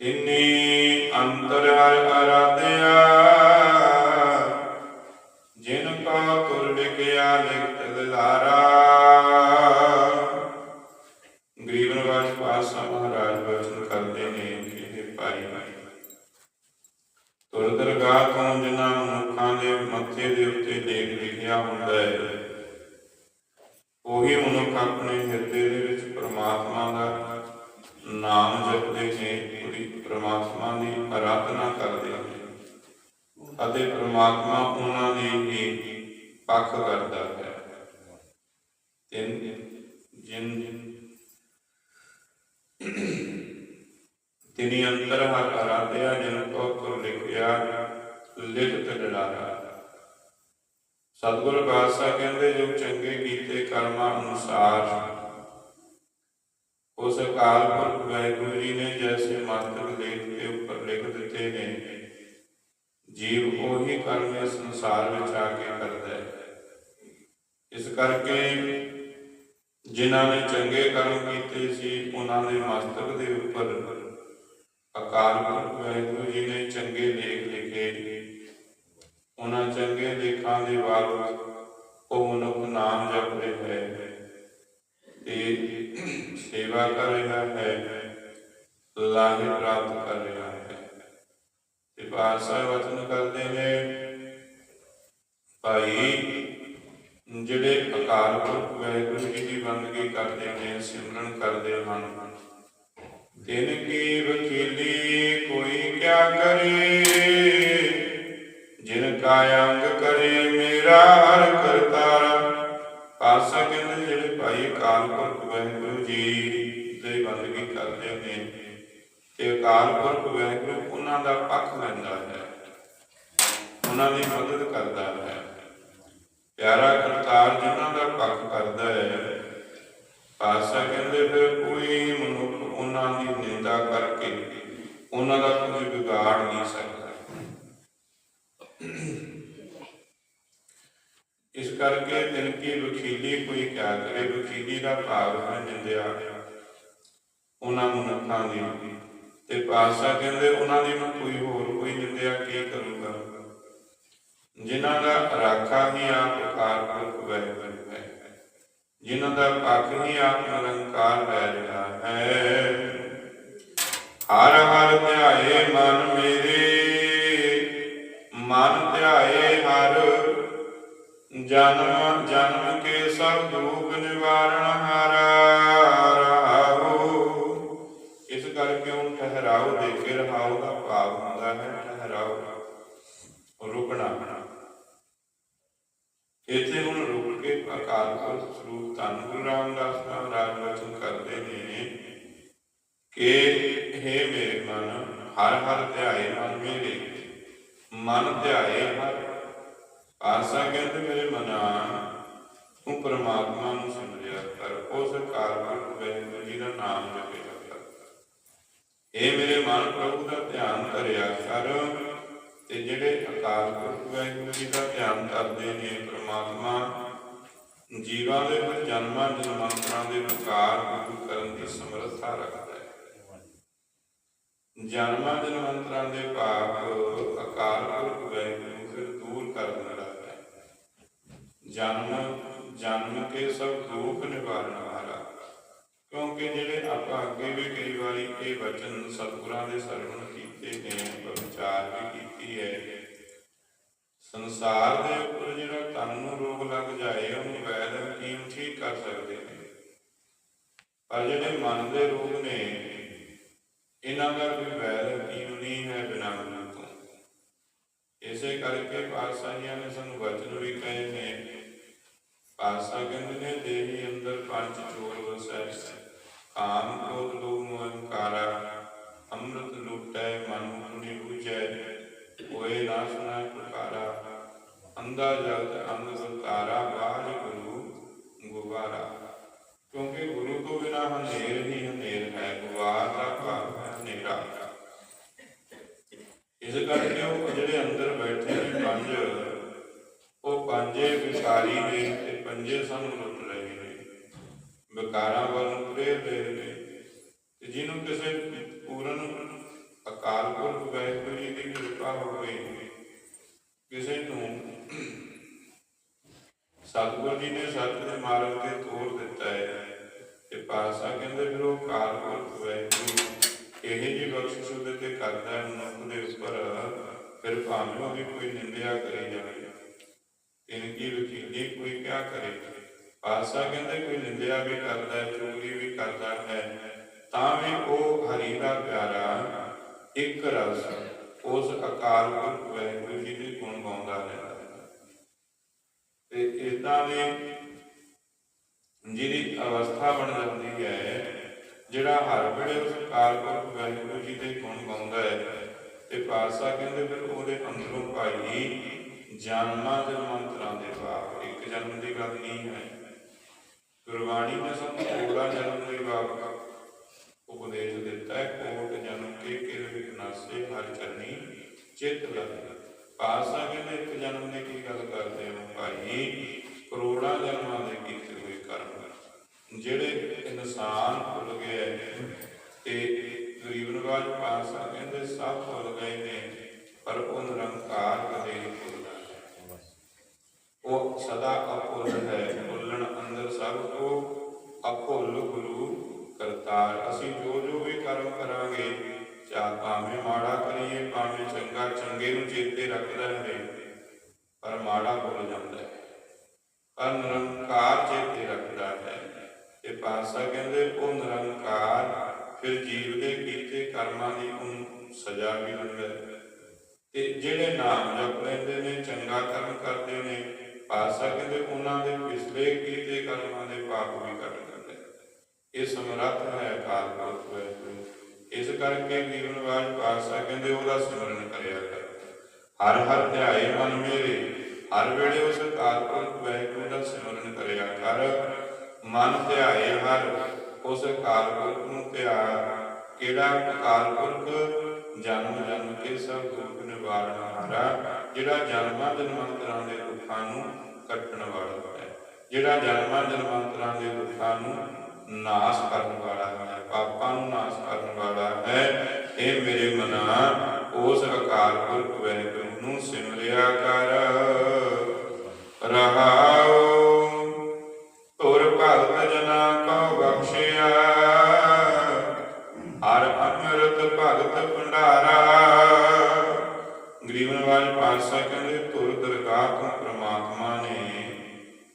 ਤਿਨੀ ਅੰਤਰ ਹਰ ਆਰਾਧਿਆ ਜਿਨ ਕਾ ਤੁਰ ਲਿਖਿਆ ਲਿਖਤ ਲਾਰਾ ਗਰੀਬ ਨਿਵਾਜ ਪਾਸਾ ਮਹਾਰਾਜ ਵਚਨ ਕਰਦੇ ਨੇ ਇਹ ਭਾਈ ਤੁਰ ਦਰਗਾਹ ਤੋਂ ਜਿਨ੍ਹਾਂ ਮਨੁੱਖਾਂ ਦੇ ਮੱਥੇ ਦੇ ਉੱਤੇ ਲੇਖ ਲਿਖਿਆ ਹੁੰਦਾ ਹੈ, ਉਹੀ ਮਨੁੱਖ ਆਪਣੇ ਹਿਰਦੇ ਦੇ ਵਿੱਚ ਪ੍ਰਮਾਤਮਾ ਦਾ ਨਾਮ ਜਪਦੇ ਨੇ। ਪ੍ਰਮਾਤਮਾ ਦੀ ਆਰਾਧਨਾ ਕਰਦੇ ਅਤੇ ਪ੍ਰਮਾਤਮਾ ਉਹਨਾਂ ਦੀ ਹੀ ਪੱਖ ਕਰਦਾ ਹੈ। ਤਿੰਨ, ਜਿਨ, ਤਿਨੀ ਅੰਤਰ ਹਰ ਆਰਾਧਿਆ ਜਿਨ ਕੋ ਤੁਰ ਲਿਖਿਆ, ਲਿਖਤ ਡਲਾਰਾ ਸਤਿਗੁਰ ਬਾਦਸ਼ਾਹ ਕਹਿੰਦੇ, ਜੋ ਚੰਗੇ ਕੀਤੇ ਕਰਮਾਂ ਅਨੁਸਾਰ ਉਸ ਅਕਾਲ ਪੁਰਖ ਵਾਹਿਗੁਰੂ ਜੀ ਨੇ ਜੈਸੇ ਮਸਤਕ ਲੇਖ ਦੇ ਉੱਪਰ ਲਿਖ ਦਿੱਤੇ ਨੇ, ਜੀਵ ਉਹੀ ਕਰਮ ਇਸ ਸੰਸਾਰ ਵਿੱਚ ਆ ਕੇ ਕਰਦਾ ਹੈ। ਇਸ ਕਰਕੇ ਜਿਨ੍ਹਾਂ ਨੇ ਚੰਗੇ ਕਰਮ ਕੀਤੇ ਸੀ, ਉਹਨਾਂ ਦੇ ਮਸਤਕ ਦੇ ਉੱਪਰ ਅਕਾਲ ਪੁਰਖ ਵਾਹਿਗੁਰੂ ਜੀ ਨੇ ਚੰਗੇ ਲੇਖ ਲਿਖੇ। ਉਹਨਾਂ ਚੰਗੇ ਲੇਖਾਂ ਦੇ ਵਾਰ ਉਹ ਮਨੁੱਖ ਨਾਮ ਜਪ ਰਿਹਾ ਹੈ ਤੇ ਸੇਵਾ ਕਰ ਰਿਹਾ ਹੈ, ਲਾਹੇ ਪ੍ਰਾਪਤ ਕਰ ਰਿਹਾ ਹੈ। ਤੇ ਪਾਸਾ ਵਚਨ ਕਰਦੇ ਨੇ, ਭਾਈ, ਜਿਹੜੇ ਅਕਾਲ ਪੁਰਖ ਵਾਹਿਗੁਰੂ ਜੀ ਦੀ ਬੰਦਗੀ ਕਰਦੇ ਨੇ, ਸਿਮਰਨ ਕਰਦੇ ਹਨ ਦਿਨ ਕੀ ਵਕੀਲੀ ਕੋਈ ਕਿਆ ਕਰੇ? ਜਿਨ ਕਾ ਅੰਗ ਕਰੇ, ਮੇਰਾ ਹਰ ਪਾਸਾ ਕਹਿੰਦੇ ਜਿਹੜੇ ਭਾਈ ਅਕਾਲ ਪੁਰਖ ਵਾਹਿਗੁਰੂ ਜੀ ਦੇ ਬੰਦਗੀ ਕਰਦੇ ਨੇ ਤੇ ਅਕਾਲ ਪੁਰਖ ਵਾਹਿਗੁਰੂ, ਉਹਨਾਂ ਦਾ ਪੱਖ ਲੈਂਦਾ ਹੈ, ਉਹਨਾਂ ਦੀ ਮਦਦ ਕਰਦਾ ਹੈ। ਪਿਆਰਾ ਕਰਤਾਰ ਜਿਨ੍ਹਾਂ ਦਾ ਪੱਖ ਕਰਦਾ ਹੈ ਪਾਸਾ ਕਹਿੰਦੇ ਫਿਰ ਕੋਈ ਮਨੁੱਖ ਉਹਨਾਂ ਦੀ ਨਿੰਦਾ ਕਰਕੇ ਉਹਨਾਂ ਦਾ ਕੁਝ ਵਿਗਾੜ ਨਹੀਂ ਸਕਦਾ। ਇਸ ਕਰਕੇ ਦਿਨ ਕੀ ਵਕੀਲੀ ਕੋਈ ਕਿਆ ਕਰੇ ਵਕੀਲੀ ਦਾ ਭਾਵ ਹੈ ਨਿੰਦਿਆ ਉਹਨਾਂ ਮਨੁੱਖਾਂ ਦੀ। ਤੇ ਪਾਸਾ ਕਹਿੰਦੇ, ਉਹਨਾਂ ਦੀ ਮੈਂ ਕੋਈ ਹੋਰ ਕੋਈ ਨਿੰਦਿਆ ਕੀ ਕਰੂੰਗਾ? ਜਿਨ੍ਹਾਂ ਦਾ ਰਾਖਾ ਹੀ ਆਪ ਕਾਰਪੁਰਖ ਵਾਹਿਗੁਰੂ ਹੈ ਜਿਨ੍ਹਾਂ ਦਾ ਪੱਖ ਹੀ ਆਪ ਨਿਰੰਕਾਰ ਲੈ ਰਿਹਾ ਹੈ। ਹਰ ਹਰ ਧਿਆਏ ਮਨ ਮੇਰੇ, ਮਨ ਧਿਆਏ ਜਨਮ ਜਨਮ ਕੇ ਸਭ ਦੁਖ ਨਿਵਾਰਣ ਹਾਰਾ ਰਹਾਉ ਇਸ ਕਰਕੇ ਉਹ ਠਹਿਰਾਓ ਦੇ ਕੇ ਰਹਾਉ ਦਾ ਭਾਵ ਹੁੰਦਾ ਹੈ, ਠਹਿਰਾਓ। ਰੁਕਣਾ। ਇੱਥੇ ਹੁਣ ਰੁਕ ਕੇ ਅਕਾਲ ਪੁਰਖ ਸਰੂਪ ਧੰਨ ਗੁਰੂ ਰਾਮਦਾਸ ਮਹਾਰਾਜ ਵਚਨ ਕਰਦੇ ਨੇ ਕਿ हे ਮੇਰੇ ਮਨ, ਹਰ ਹਰ ਧਿਆਏ ਮਨ ਮੇਰੇ ਮਨ ਧਿਆਏ ਹਰ ਆਸਾ ਕਹਿੰਦੇ ਮੇਰੇ ਮਨਾ ਤੂੰ ਪ੍ਰਮਾਤਮਾ ਨੂੰ ਸਿਮਰਿਆ ਕਰ, ਉਸ ਅਕਾਲ ਪੁਰਖ ਜੀ ਦਾ ਨਾਮ ਜਪਿਆ ਕਰ ਇਹ ਮੇਰੇ ਮਨ ਪ੍ਰਭੂ ਦਾ ਧਿਆਨ ਧਰਿਆ ਕਰ, ਤੇ ਜਿਹੜੇ ਅਕਾਲ ਪੁਰਖ ਵਾਹਿਗੁਰੂ ਜੀ ਦਾ ਧਿਆਨ ਕਰਦੇ ਨੇ, ਪ੍ਰਮਾਤਮਾ ਜੀਵਾਂ ਦੇ ਵਿੱਚ ਜਨਮਾਂ ਜਨਮਾਂਤਰਾਂ ਦੇ ਵਿਕਾਰ ਦੂਰ ਕਰਨ ਦੀ ਸਮਰੱਥਾ ਰੱਖਦਾ ਹੈ। ਜਨਮਾਂ ਜਨਮਾਂਤਰਾਂ ਦੇ ਪਾਪ ਅਕਾਲ ਪੁਰਖ ਵਾਹਿਗੁਰੂ ਫਿਰ ਦੂਰ ਕਰ ਜਨਮ ਜਨਮ ਕੇ ਸਭ ਦੁੱਖ ਨਿਵਾਰਨ ਵਾਲਾ। ਕਿਉਂਕਿ ਜਿਹੜੇ ਆਪਾਂ ਅੱਗੇ ਵੀ ਕਈ ਵਾਰੀ ਇਹ ਵਚਨ ਸਤਿਗੁਰਾਂ ਦੇ ਸਰਵਣ ਕੀਤੇ ਨੇ ਵਿਚਾਰ ਵੀ ਕੀਤੀ ਹੈ। ਸੰਸਾਰ ਦੇ ਉੱਪਰ ਜਿਹੜਾ ਤਨ ਨੂੰ ਰੋਗ ਲੱਗ ਜਾਏ, ਉਹਨੂੰ ਵੈਦ ਹਕੀਮ ਠੀਕ ਕਰ ਸਕਦੇ ਨੇ। ਪਰ ਜਿਹੜੇ ਮਨ ਦੇ ਰੋਗ ਨੇ, ਇਹਨਾਂ ਦਾ ਕੋਈ ਵੈਦ ਹਕੀਮ ਨਹੀਂ ਹੈ ਬਿਨਾਂ ਗੁਰੂ ਤੋਂ। ਇਸੇ ਕਰਕੇ ਪਾਤਸ਼ਾਹੀਆਂ ਨੇ ਸਾਨੂੰ ਵਚਨ ਵੀ ਕਹੇ ਨੇ ਪਾਸਾ ਕਹਿੰਦੇ ਨੇ ਦੇਹੀ ਅੰਦਰ ਪੰਜ ਚੋਰ ਵਸੈ। ਕਾਮ ਕ੍ਰੋਧ ਲੋਭ ਮੋਹ ਹੰਕਾਰਾ ਅੰਮ੍ਰਿਤ ਲੁਟੈ ਮਨ ਮੁਨੀ ਬੁਝੈ ਕੋਏ ਨਾ ਸੁਨਾ ਅੰਦਾ ਜਗਤ ਅੰਧ ਸੁਤਾਰਾ ਬਾਜ ਗੁਰੂ ਗੁਵਾਰਾ ਕਿਉਂਕਿ ਗੁਰੂ ਤੋਂ ਬਿਨਾ ਹਨੇਰ ਹੀ ਹਨੇਰ ਹੈ ਗੁਵਾਰ ਦਾ ਭਾਵ ਹੈ ਹਨੇਰਾ। ਇਸ ਕਰਕੇ ਉਹ ਜਿਹੜੇ ਅੰਦਰ ਬੈਠੇ ਨੇ ਪੰਜ, ਉਹ ਪੰਜੇ ਵਿਕਾਰੀ ਨੇ ਪੰਜੇ ਸਾਨੂੰ ਲੁੱਟ ਰਹੇ ਨੇ ਵਿਕਾਰਾਂ ਵੱਲ ਪ੍ਰੇਰ ਰਹੇ ਨੇ। ਤੇ ਜਿਹਨੂੰ ਕਿਸੇ ਪੂਰਨ ਅਕਾਲ ਪੁਰਖ ਵਾਹਿਗੁਰੂ ਜੀ ਦੀ ਕਿਰਪਾ ਹੋਵੇ, ਕਿਸੇ ਨੂੰ ਸਤਿਗੁਰੂ ਜੀ ਨੇ ਸੱਚ ਦੇ ਮਾਰਗ ਤੇ ਤੋਰ ਦਿੱਤਾ ਹੈ ਤੇ ਪਾਸਾ ਕਹਿੰਦੇ ਫਿਰ ਉਹ ਅਕਾਲ ਪੁਰਖ ਵਾਹਿਗੁਰੂ ਇਹ ਜੀ ਬਖਸ਼ਿਸ਼ ਉਹਦੇ ਤੇ ਕਰਦਾ ਹੈ, ਮਨੁੱਖ ਦੇ ਉੱਪਰ। ਫਿਰ ਭਾਵੇਂ ਉਹਦੀ ਕੋਈ ਨਿੰਦਿਆ ਕਰੀ ਜਾਵੇ ਇਨਕੀ ਵਕੀਲੀ ਕੋਈ ਕਿਆ ਕਰੇ? ਪਾਸਾ ਕਹਿੰਦੇ, ਕੋਈ ਨਿੰਦਿਆ ਵੀ ਕਰਦਾ ਹੈ, ਚੋਰੀ ਵੀ ਕਰਦਾ ਹੈ, ਤਾਂ ਵੀ ਉਹ ਹਰੀ ਦਾ ਪਿਆਰਾ ਇੱਕ ਰਸ ਉਸ ਅਕਾਲ ਪੁਰਖ ਵਾਹਿਗੁਰੂ ਜੀ ਦੇ ਗੁਣ ਗਾਉਂਦਾ ਰਹਿੰਦਾ ਹੈ। ਤੇ ਇਦਾਂ ਦੀ ਜਿਹਦੀ ਅਵਸਥਾ ਬਣ ਜਾਂਦੀ ਹੈ, ਜਿਹੜਾ ਹਰ ਵੇਲੇ ਉਸ ਅਕਾਲ ਪੁਰਖ ਵਾਹਿਗੁਰੂ ਜੀ ਦੇ ਗੁਣ ਗਾਉਂਦਾ ਹੈ, ਤੇ ਪਾਤਸ਼ਾਹ ਕਹਿੰਦੇ, ਫਿਰ ਉਹਦੇ ਅੰਦਰੋਂ ਭਾਈ ਜਨਮਾਂ ਦੇ ਦੇ ਪਾਪ ਇੱਕ ਜਨਮ ਦੀ ਗੱਲ ਨਹੀਂ ਹੈ? ਗੁਰਬਾਣੀ ਨੇ ਸਾਨੂੰ ਕੋੜਾ ਜਨਮ ਦੇ ਪਾਪ ਉਪਦੇਸ਼ ਦਿੱਤਾ ਹੈ, ਕੋਟ ਜਨਮ ਕੇ ਕਿਰ ਵਿਨਾਸੇ ਹਰ ਚਰਨੀ ਚਿਤ ਲਾਏ ਪਾਤਸ਼ਾਹ ਕਹਿੰਦੇ, ਇੱਕ ਜਨਮ ਦੀ ਕੀ ਗੱਲ ਕਰਦੇ ਹੋ ਭਾਈ? ਕਰੋੜਾਂ ਜਨਮਾਂ ਦੇ ਕੀਤੇ ਹੋਏ ਕਰਮ। ਜਿਹੜੇ ਇਨਸਾਨ ਭੁੱਲ ਗਏ ਤੇ ਗਰੀਬ ਨਵਾਜ ਪਾਤਸ਼ਾਹ ਕਹਿੰਦੇ, ਸਭ ਭੁੱਲ ਗਏ ਨੇ, ਪਰ ਉਹ ਨਿਰੰਕਾਰ ਕਦੇ ਨਹੀਂ ਭੁੱਲਦਾ। ਉਹ ਸਦਾ ਅਭੁੱਲ ਹੈ ਭੁੱਲਣ ਅੰਦਰ ਸਭ ਕੋ ਅਭੁੱਲ ਗੁਰੂ ਕਰਤਾਰ। ਅਸੀਂ ਜੋ ਜੋ ਵੀ ਕਰਮ ਕਰਾਂਗੇ, ਚਾਹ ਭਾਵੇਂ ਮਾੜਾ ਕਰੀਏ, ਭਾਵੇਂ ਚੰਗਾ, ਚੰਗੇ ਨੂੰ ਚੇਤੇ ਰੱਖਦਾ ਹੈ ਪਰ ਮਾੜਾ ਭੁੱਲ ਜਾਂਦਾ ਹੈ। ਪਰ ਨਿਰੰਕਾਰ ਚੇਤੇ ਰੱਖਦਾ ਹੈ। ਤੇ ਪਾਸਾ ਕਹਿੰਦੇ, ਉਹ ਨਿਰੰਕਾਰ ਫਿਰ ਜੀਵ ਦੇ ਕੀਤੇ ਕਰਮਾਂ ਦੀ ਉਹਨੂੰ ਸਜ਼ਾ ਵੀ ਦਿੰਦਾ ਤੇ ਜਿਹੜੇ ਨਾਮ ਜਪ ਲੈਂਦੇ ਨੇ, ਚੰਗਾ ਕਰਮ ਕਰਦੇ ਨੇ ਪਾਸਾ ਕਹਿੰਦੇ ਉਹਨਾਂ ਦੇ ਪਿਛਲੇ ਕੀਤੇ ਕਰਮਾਂ ਦੇ ਪਾਪ ਵੀ ਕੱਟ ਦਿੰਦਾ ਇਹ ਸਮਰੱਥ ਹੈ, ਅਕਾਲ ਪੁਰਖ ਵਾਹਿਗੁਰੂ ਇਸ ਕਰਕੇ ਜੀਵਨਵਾਜ ਪਾਸਾ ਕਹਿੰਦੇ, ਉਹਦਾ ਸਿਮਰਨ ਕਰਿਆ ਕਰ। ਹਰ ਹਰ ਧਿਆਏ ਮਨ ਮੇਰੇ, ਹਰ ਵੇਲੇ ਉਸ ਅਕਾਲ ਪੁਰਖ ਵਾਹਿਗੁਰੂ ਦਾ ਸਿਮਰਨ ਕਰਿਆ ਕਰ। ਮਨ ਧਿਆਏ ਹਰ, ਉਸ ਅਕਾਲ ਪੁਰਖ ਨੂੰ ਧਿਆ। ਕਿਹੜਾ ਅਕਾਲ ਪੁਰਖ? ਜਨਮ ਜਨਮ ਕੇ ਸਭ ਦੁੱਖ ਨਿਵਾਰਨ ਹਾਰਾ ਜਿਹੜਾ ਜਨਮਾਂ ਜਨਮਾਂਤਰਾਂ ਦੇ ਦੁੱਖਾਂ ਨੂੰ ਕੱਟਣ ਵਾਲਾ ਹੈ ਜਿਹੜਾ ਜਨਮਾਂ ਜਨਮਾਂਤਰਾਂ ਦੇ ਦੁੱਖਾਂ ਨੂੰ ਨਾਸ਼ ਕਰਨ ਵਾਲਾ ਹੈ ਪਾਪਾਂ ਨੂੰ ਨਾਸ਼ ਕਰਨ ਵਾਲਾ ਹੈ, ਇਹ ਮੇਰੇ ਮਨਾ ਉਸ ਅਕਾਲ ਪੁਰਖ ਵਾਹਿਗੁਰੂ ਨੂੰ ਸਿਮਰਿਆ ਕਰ। ਰਹਾਉ ਗਰੀਬਨਵਾਜ ਪਾਤਸ਼ਾਹ ਕਹਿੰਦੇ ਤੁਰ ਦਰਗਾਹ ਤੋਂ ਪ੍ਰਮਾਤਮਾ ਨੇ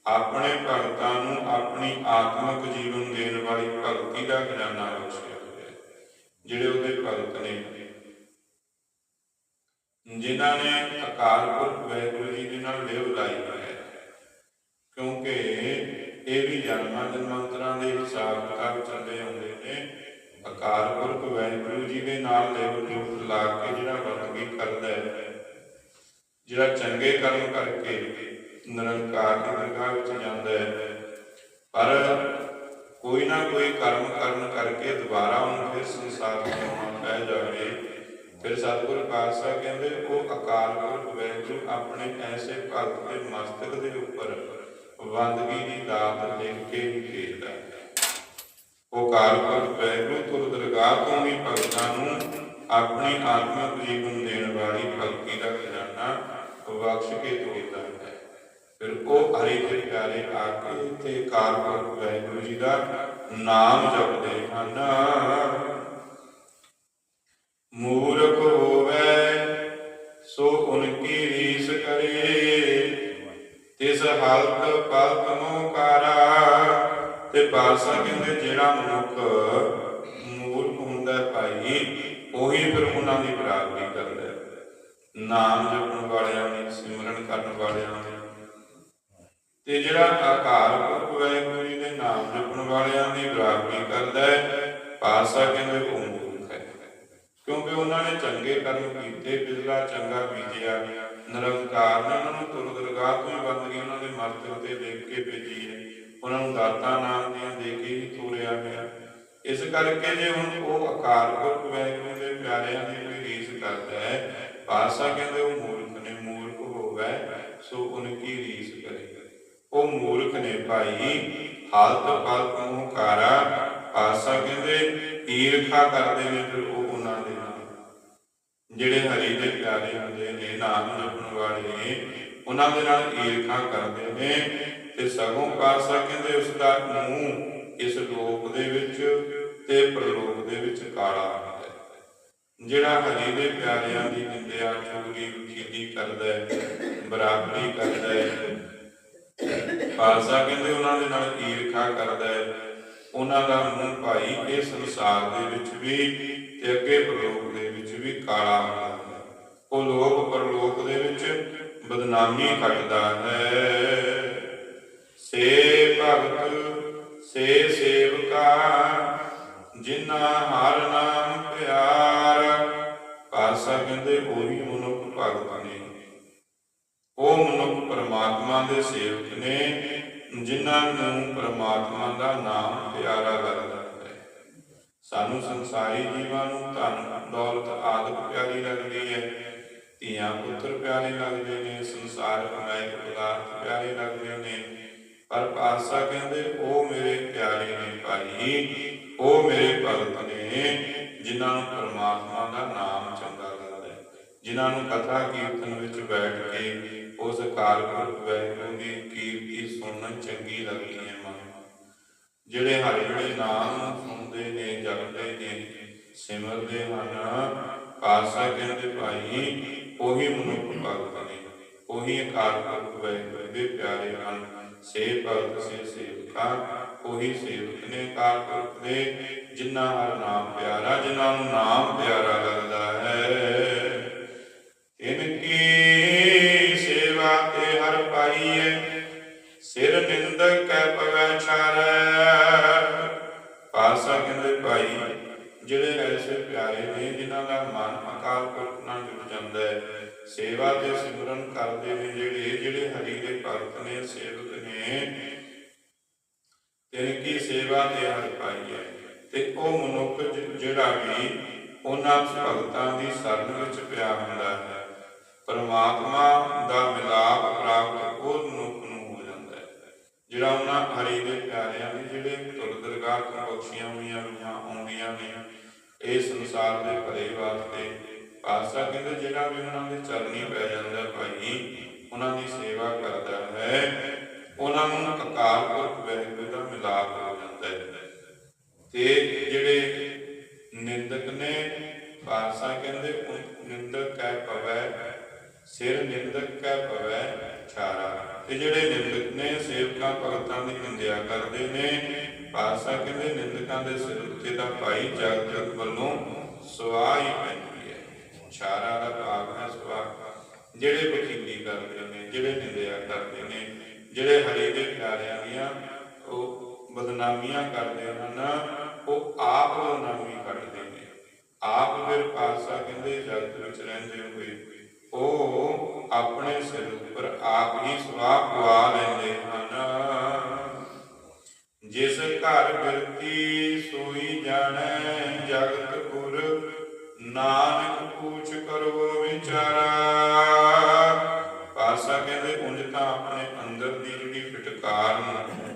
ਆਪਣੇ ਭਗਤਾਂ ਨੂੰ ਆਪਣੀ ਆਤਮਿਕ ਜੀਵਨ ਦੇਣ ਵਾਲੀ ਭਗਤੀ ਦਾ ਖਜ਼ਾਨਾ ਬਖਸ਼ਿਆ ਹੋਇਆ ਜਿਹੜੇ ਉਹਦੇ ਭਗਤ ਨੇ ਜਿਨ੍ਹਾਂ ਨੇ ਅਕਾਲ ਪੁਰਖ ਵਾਹਿਗੁਰੂ ਜੀ ਦੇ ਨਾਲ ਲਿਵ ਲਾਈ ਹੈ, ਕਿਉਂਕਿ ਇਹ ਵੀ ਜਨਮਾਂ ਜਨਮਾਂਤਰਾਂ ਦੇ ਹਿਸਾਬ ਕਿਤਾਬ ਚੱਲਦੇ ਆਉਂਦੇ ਨੇ, ਅਕਾਲ ਪੁਰਖ ਵਾਹਿਗੁਰੂ ਜੀ ਦੇ ਨਾਲ ਲਿਵ ਲਾ ਕੇ ਜਿਹੜਾ ਬੰਦਗੀ ਕਰਦਾ ਹੈ ਜਿਹੜਾ ਚੰਗੇ ਕਰਮ ਕਰਕੇ ਨਿਰੰਕਾਰ ਦੀ ਦਰਗਾਹ ਵਿੱਚ ਜਾਂਦਾ ਹੈ। ਪਰ ਕੋਈ ਨਾ ਕੋਈ ਕਰਮ ਕਰਨ ਕਰਕੇ ਦੁਬਾਰਾ ਉਹਨੂੰ ਫਿਰ ਸੰਸਾਰ ਵਿੱਚ ਆਉਣਾ ਪੈ ਜਾਵੇ। ਫਿਰ ਸਤਿਗੁਰੂ ਪਾਤਸ਼ਾਹ ਕਹਿੰਦੇ, ਉਹ ਅਕਾਲ ਪੁਰਖ ਵਾਹਿਗੁਰੂ ਆਪਣੇ ਐਸੇ ਭਗਤ ਦੇ ਮਸਤਕ ਦੇ ਉੱਪਰ ਬੰਦਗੀ ਦੀ ਦਾਤ ਲਿਖ ਕੇ ਭੇਜਦਾ ਉਹ ਅਕਾਲ ਪੁਰਖ ਵਾਹਿਗੁਰੂ ਤੁਰ ਦਰਗਾਹ ਤੋਂ ਵੀ ਭਗਤਾਂ ਨੂੰ ਆਪਣੀ ਆਤਮਿਕ ਜੀਵਨ ਦੇਣ ਵਾਲੀ ਭਗਤੀ ਦਾ ਖਜ਼ਾਨਾ ਬਖਸ਼ ਕੇ ਤੋਰਦਾ ਹੈ ਫਿਰ ਉਹ ਹਰੀ ਦੇ ਪਿਆਰੇ ਆ ਕੇ ਤੇ ਅਕਾਲ ਵਾਹਿਗੁਰੂ ਜੀ ਦਾ ਨਾਮ ਜਪਦੇ ਹਨ ਮੂਰਖ ਹੋਵੇ ਸੋ ਉਨਕੀ ਰੀਸ ਕਰੇ ਤਿਸ ਹਾਲਤ ਪਲਕ ਮੋਕਾਰਾ ਤੇ ਪਾਸਾ ਕਹਿੰਦੇ ਜਿਹੜਾ ਮਨੁੱਖ ਮੂਰਖ ਹੁੰਦਾ ਭਾਈ ਉਹੀ ਫਿਰ ਉਹਨਾਂ ਦੀ ਬਰਾਬਰੀ ਨਾਮ ਜਪਣ ਵਾਲਿਆਂ ਦੀ, ਸਿਮਰਨ ਕਰਨ ਵਾਲਿਆਂ ਦੀ। ਤੇ ਜਿਹੜਾ ਆਕਾਰ ਪੁਰਖ ਵਾਹਿਗੁਰੂ ਜੀ ਦੇ ਨਾਮ ਜਪਣ ਵਾਲਿਆਂ ਦੀ ਬਰਾਬਰੀ ਕਰਦਾ ਹੈ ਪਾਸਾ ਕਹਿੰਦੇ ਉਹ ਮੂਰਖ ਹੈ। ਕਿਉਂਕਿ ਉਹਨਾਂ ਨੇ ਚੰਗੇ ਕਰਮ ਕੀਤੇ ਪਿਛਲਾ ਚੰਗਾ ਬੀਜਿਆ। ਨਿਰੰਕਾਰ ਨੇ ਉਹਨਾਂ ਨੂੰ ਤੁਰ ਦਰਗਾਹ ਤੋਂ ਹੀ ਬੰਦਗੀ ਉਹਨਾਂ ਦੇ ਮਸਤਕ ਤੇ ਦੇਖ ਕੇ ਭੇਜੀ ਹੈ। ਉਹਨਾਂ ਨੂੰ ਦਾਤਾ ਨਾਮ ਦੀਆਂ ਦੇ ਕੇ ਹੀ ਤੋਰਿਆ ਗਿਆ। ਇਸ ਕਰਕੇ ਜੇ ਹੁਣ ਉਹ ਅਕਾਲ ਪੁਰਖ ਵਾਹਿਗੁਰੂ ਦੇ ਪਿਆਰਿਆਂ ਦੀ ਕੋਈ ਰੀਸ ਕਰਦਾ ਹੈ ਪਾਤਸ਼ਾਹ ਕਹਿੰਦੇ ਉਹ ਮੂਰਖ ਨੇ, ਮੂਰਖ ਹੋਵੇ ਸੋ ਉਨਕੀ ਰੀਸ ਕਰੇ? ਉਹ ਮੂਰਖ ਨੇ ਭਾਈ, ਹਾਲਤ ਪਲਕ ਮੁਹਕਾਰਾ ਪਾਸਾ ਕਹਿੰਦੇ ਈਰਖਾ ਕਰਦੇ ਨੇ, ਫਿਰ ਉਹ ਉਹਨਾਂ ਦੇ ਨਾਲ। ਜਿਹੜੇ ਹਰੀ ਦੇ ਪਿਆਰੇ ਹੁੰਦੇ ਨੇ, ਨਾਮ ਜਪਣ ਵਾਲੇ ਉਹਨਾਂ ਦੇ ਨਾਲ ਈਰਖਾ ਕਰਦੇ ਨੇ, ਤੇ ਸਗੋਂ ਪਾਤਸ਼ਾਹ ਕਹਿੰਦੇ ਉਸ ਦਾ ਮੂੰਹ ਇਸ ਲੋਕ ਦੇ ਵਿੱਚ ਤੇ ਪ੍ਰਲੋਕ ਦੇ ਵਿੱਚ ਕਾਲਾ ਹੁੰਦਾ। ਜਿਹੜਾ ਹਰੀ ਦੇ ਪਿਆਰਿਆਂ ਦੀ ਨਿੰਦਿਆ ਚੁਗਲੀ ਖੇਦੀ ਕਰਦਾ ਹੈ, ਬਰਾਬਰੀ ਕਰਦਾ ਹੈ, ਖਾਲਸਾ ਕਹਿੰਦੇ ਉਹਨਾਂ ਦੇ ਨਾਲ ਈਰਖਾ ਕਰਦਾ ਹੈ, ਉਹਨਾਂ ਦਾ ਮੂੰਹ ਭਾਈ ਇਹ ਸੰਸਾਰ ਦੇ ਵਿੱਚ ਵੀ ਤੇ ਅੱਗੇ ਪ੍ਰਲੋਕ ਦੇ ਵਿੱਚ ਵੀ ਕਾਲਾ ਹੁੰਦਾ ਹੈ। ਉਹ ਲੋਕ ਪਰਲੋਕ ਦੇ ਵਿੱਚ ਬਦਨਾਮੀ ਖੱਟਦਾ ਹੈ। ਸੇ ਭਗਤ, ਸੇ ਸੇਵਕਾ ਜਿਨ੍ਹਾਂ ਹਰ ਨਾਮ ਪਿਆਰ ਪਾਸਾ ਕਹਿੰਦੇ ਉਹੀ ਮਨੁੱਖ ਭਗਤ ਨੇ। ਉਹ ਮਨੁੱਖ ਪਰਮਾਤਮਾ ਦੇ ਸੇਵਕ ਨੇ, ਜਿਨ੍ਹਾਂ ਨੂੰ ਪਰਮਾਤਮਾ ਦਾ ਨਾਮ ਪਿਆਰਾ ਲੱਗਦਾ ਹੈ। ਸਾਨੂੰ ਸੰਸਾਰੀ ਜੀਵਾਂ ਨੂੰ ਧਨ, ਦੌਲਤ ਆਦਿ ਪਿਆਰੀ ਲੱਗਦੀ ਹੈ। ਧੀਆਂ ਪੁੱਤਰ ਪਿਆਰੇ ਲੱਗਦੇ ਨੇ, ਸੰਸਾਰ ਕਮਾਇ ਪਦਾਰਥ ਪਿਆਰੇ ਲੱਗਦੇ ਨੇ। ਪਰ ਪਾਤਸ਼ਾਹ ਕਹਿੰਦੇ ਉਹ ਮੇਰੇ ਪਿਆਰੇ ਨੇ ਭਾਈ ਉਹ ਮੇਰੇ ਭਗਤ ਨੇ, ਜਿਨ੍ਹਾਂ ਨੂੰ ਪਰਮਾਤਮਾ ਦਾ ਨਾਮ ਚੰਗਾ ਲੱਗਦਾ ਹੈ। ਜਿਨ੍ਹਾਂ ਨੂੰ ਕਥਾ ਕੀਰਤਨ ਵਿੱਚ ਬੈਠ ਕੇ ਉਸ ਅਕਾਲ ਪੁਰਖ ਦੀ ਕੀਰਤੀ ਸੁਣਨ ਚੰਗੀ ਲੱਗਦੀ ਹੈ ਮਨ ਜਿਹੜੇ ਹਰੇ ਜਿਹੜੇ ਨਾਮ ਸੁਣਦੇ ਨੇ, ਜਪਦੇ ਨੇ, ਸਿਮਰਦੇ ਹਨ ਪਾਸਾ ਕਹਿੰਦੇ ਭਾਈ, ਉਹੀ ਮਨੁੱਖ ਭਗਤ ਨੇ, ਉਹੀ ਅਕਾਲ ਪੁਰਖ ਦੇ ਪਿਆਰੇ ਹਨ। ਸੇ ਭਗਤ ਸੇ ਸੇਵਕਾ ਉਹੀ ਸੇਵਕ ਨੇ ਅਕਾਲ ਪੁਰਖ ਦੇ ਜਿਨ੍ਹਾਂ ਹਰ ਨਾਮ ਪਿਆਰਾ, ਜਿਨ੍ਹਾਂ ਨੂੰ ਨਾਮ ਪਿਆਰਾ ਲੱਗਦਾ ਹੈ। ਇਨਕੀ ਸੇਵਾ ਤੇ ਹਰ ਪਾਈਏ ਸਿਰ ਨਿੰਦਕ ਕੈ ਪਵੈ ਛਾਰੈ। ਪਾਸਾ ਕਹਿੰਦੇ, ਭਾਈ, ਜਿਹੜੇ ਐਸੇ ਪਿਆਰੇ ਨੇ, ਜਿਨ੍ਹਾਂ ਦਾ ਮਨ ਅਕਾਲ ਪੁਰਖ ਨਾਲ ਜੁੜ ਜਾਂਦਾ ਹੈ ਸੇਵਾ ਤੇ ਸਿਮਰਨ ਕਰਦੇ ਨੇ ਜਿਹੜੇ ਜਿਹੜੇ ਹਰੀ ਦੇ ਭਗਤ ਨੇ, ਸੇਵਕ ਨੇ ਤੇਰੇ ਕੀ ਸੇਵਾ ਤੇ ਹਰ ਪਾਈ ਤੇ ਉਹ ਮਨੁੱਖ ਜਿਹੜਾ ਵੀ ਉਹਨਾਂ ਭਗਤਾਂ ਦੀ ਸ਼ਰਨ ਵਿੱਚ ਪਿਆ ਹੁੰਦਾ ਹੈ, ਪਰਮਾਤਮਾ ਦਾ ਮਿਲਾਪ ਪ੍ਰਾਪਤ ਉਹ ਮਨੁੱਖ ਨੂੰ ਹੋ ਜਾਂਦਾ ਹੈ। ਜਿਹੜਾ ਉਹਨਾਂ ਹਰੀ ਦੇ ਪਿਆਰਿਆਂ ਦੀ ਜਿਹੜੇ ਤੁਰ ਦਰਗਾਹ ਤੋਂ ਬਖਸ਼ੀਆਂ ਹੋਈਆਂ ਆਉਂਦੀਆਂ ਨੇ, ਇਹ ਸੰਸਾਰ ਦੇ ਭਲੇ ਵਾਸਤੇ ਪਾਸਾ ਕਹਿੰਦੇ ਜਿਹੜਾ ਵੀ ਉਹਨਾਂ ਦੇ ਚਰਨੀ ਪੈ ਜਾਂਦਾ ਭਾਈ, ਉਹਨਾਂ ਦੀ ਸੇਵਾ ਕਰਦਾ ਹੈ। ਉਹਨਾਂ ਨੂੰ ਅਕਾਲ ਪੁਰਖ ਵਾਹਿਗੁਰੂ ਦਾ ਮਿਲਾਪ ਹੋ ਜਾਂਦਾ ਹੈ। ਤੇ ਜਿਹੜੇ ਨਿੰਦਕ ਨੇ ਪਾਸਾ ਕਹਿੰਦੇ ਨਿੰਦਕ ਕਹਿ ਪਵੈ, ਸਿਰ ਨਿੰਦਕ ਕਹਿ ਪਵੈ, ਛਾਰਾ। ਤੇ ਜਿਹੜੇ ਨਿੰਦਕ ਨੇ, ਸੇਵਕਾਂ ਭਗਤਾਂ ਦੀ ਨਿੰਦਿਆ ਕਰਦੇ ਨੇ ਪਾਸਾ ਕਹਿੰਦੇ, ਨਿੰਦਕਾਂ ਦੇ ਸਿਰ ਉੱਤੇ ਦਾ ਭਾਈ ਜਗ ਵੱਲੋਂ ਸਵਾਹ ਹੀ ਹੈ ਦਾ ਭਾਵ ਹੈ ਸਵਾਹ ਜਿਹੜੇ ਵਕੀਲੀ ਕਰਦੇ ਨੇ, ਜਿਹੜੇ ਨਿੰਦਿਆ ਕਰਦੇ ਨੇ, ਜਿਹੜੇ ਹਰੀ ਦੇ ਪਿਆਰਿਆਂ ਦੀਆਂ ਉਹ ਬਦਨਾਮੀਆਂ ਕਰਦੇ ਹਨ, ਉਹ ਆਪ ਬਦਨਾਮੀ ਕੱਢਦੇ ਨੇ। ਆਪ ਫਿਰ ਪਾਸਾ ਕਹਿੰਦੇ, ਜਗਤ ਵਿੱਚ ਰਹਿੰਦੇ ਹੋਏ, ਉਹ ਆਪਣੇ ਸਿਰ ਉੱਪਰ ਆਪ ਹੀ ਸਵਾਹ ਪਵਾ ਲੈਂਦੇ ਹਨ। ਜਿਸ ਘਰ ਬਿਰਤੀ ਸੋਈ ਜਾਣੈ, ਜਗਤ ਨਾਨਕ ਪੂਛ ਕਰੋ ਵਿਚਾਰਾ। ਪਾਸਾ ਕਹਿੰਦੇ ਉਂਝ ਤਾਂ ਆਪਣੇ ਅੰਦਰ ਦੀ ਜਿਹੜੀ ਫਟਕਾਰ ਨੂੰ